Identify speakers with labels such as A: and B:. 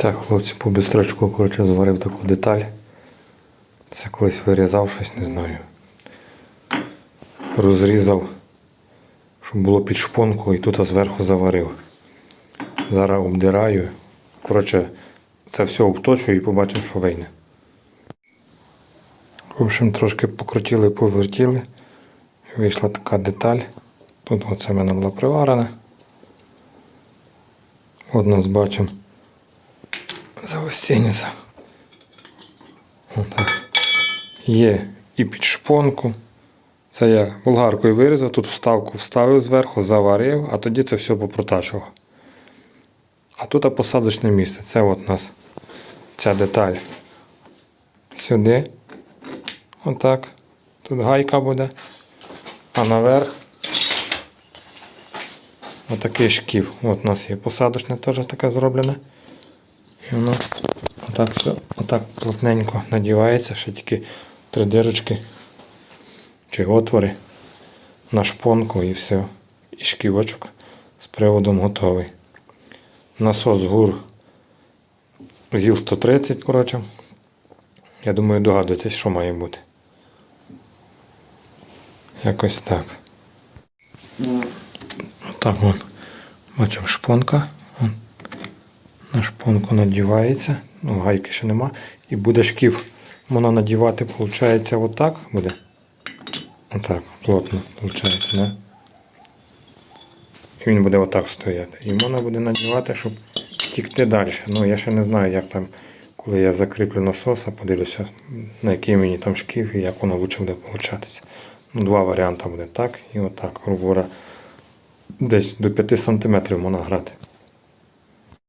A: Так, хлопці, по бістрочку, коротше, зварив таку деталь. Це колись вирізав щось, не знаю. Розрізав, щоб було під шпонку і тут зверху заварив. Зараз обдираю. Коротше, це все обточую і побачимо, що вийде. В общем, трошки покрутили, повертіли. Вийшла така деталь. Тут оце в мене була приварена. От нас бачимо заостінниця. Є і під шпонку. Це я болгаркою вирізав, тут вставку вставив зверху, заварив, а тоді це все попротачував. А тут посадочне місце. Це от у нас ця деталь. Сюди. Отак. Тут гайка буде. А наверх отакий шків. От у нас є посадочне теж таке зроблене. І воно отак все, отак плотненько надівається, ще тільки три дирочки чи отвори на шпонку і все. І шківочок з приводом готовий. Насос гур ЗІЛ 130, коротше. Я думаю, догадуєтесь, що має бути. Якось так. Отак вон. Бачимо шпонка. Вон. Надівається. Ну, гайки ще нема. І буде шків. Можна надівати, виходить, отак буде. Отак, плотно, виходить, не? І він буде отак стояти. І можна буде надівати, щоб тікти далі. Ну, я ще не знаю, як там, коли я закріплю насоса, подивлюся, на який мені там шків і як воно лучше буде получатися. Ну, два варіанти буде так і отак. Грубо десь до 5 см можна грати.